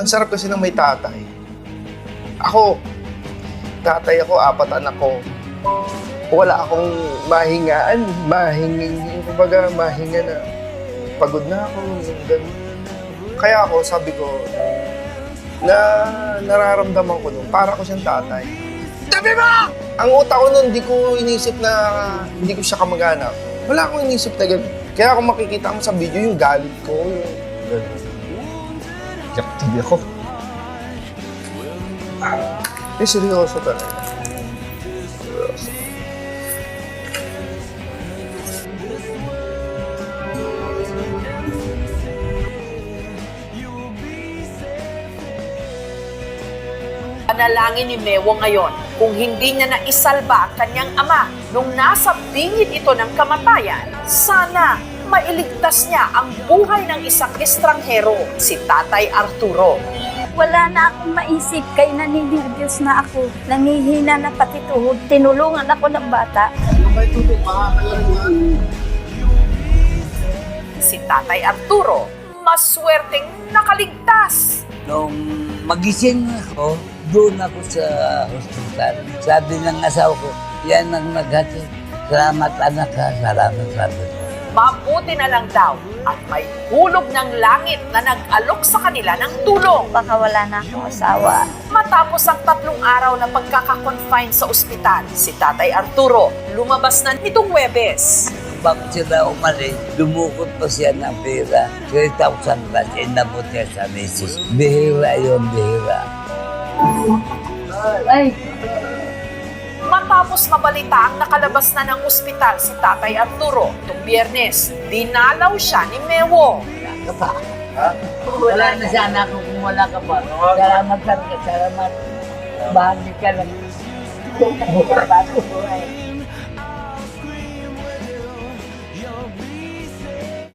ang sarap kasi ng may tatay. Ako, tatay ako, apat anak ko. Wala akong mahingaan, mahinging, kumbaga mahinga na pagod na ako, ganun. Kaya ako, sabi ko, na nararamdaman ko nun, para ko siyang tatay. Tabi ba? Ang utak ko nun, hindi ko inisip na hindi ko siya kamag-anak. Wala akong inisip na gano'n. Kaya kung makikita mo sa video, yung galit ko, yung gano'n. Yaktig ako. Eh, seryoso talaga. Seryoso. Panalangin ni Mewo ngayon kung hindi niya naisalba ang kanyang ama nung nasa bingit ito ng kamatayan, sana mailigtas niya ang buhay ng isang estranghero, si Tatay Arturo. Wala na akong maisip kay naninigyos na ako. Nangihina na pati tuhod. Tinulungan ako ng bata. Si Tatay Arturo, maswerteng nakaligtas. Nung magising ako, doon ako sa hospital. Sabi ng asawa ko, yan ang naghatid. Salamat anak ha, salamat sabi ko. Mabuti na lang daw at may hulog ng langit na nag-alok sa kanila ng tulong. Baka wala na akong asawa. Matapos ang tatlong araw na pagkakakonfine sa ospital, si Tatay Arturo lumabas na nitong Webes. Bago sila umalis, dumukot pa siya ng pera. 3,000 plus, inabot niya sa misis. Bihira yun, bihira. Ay, Matapos mabalita ang nakalabas na ng ospital si Tatay Arturo, itong biyernes, dinalaw siya ni Mewo. Wala ka pa. Wala na sana kung wala ka pa. Salamat talaga, salamat. Bahagi ka lang. Bago buhay.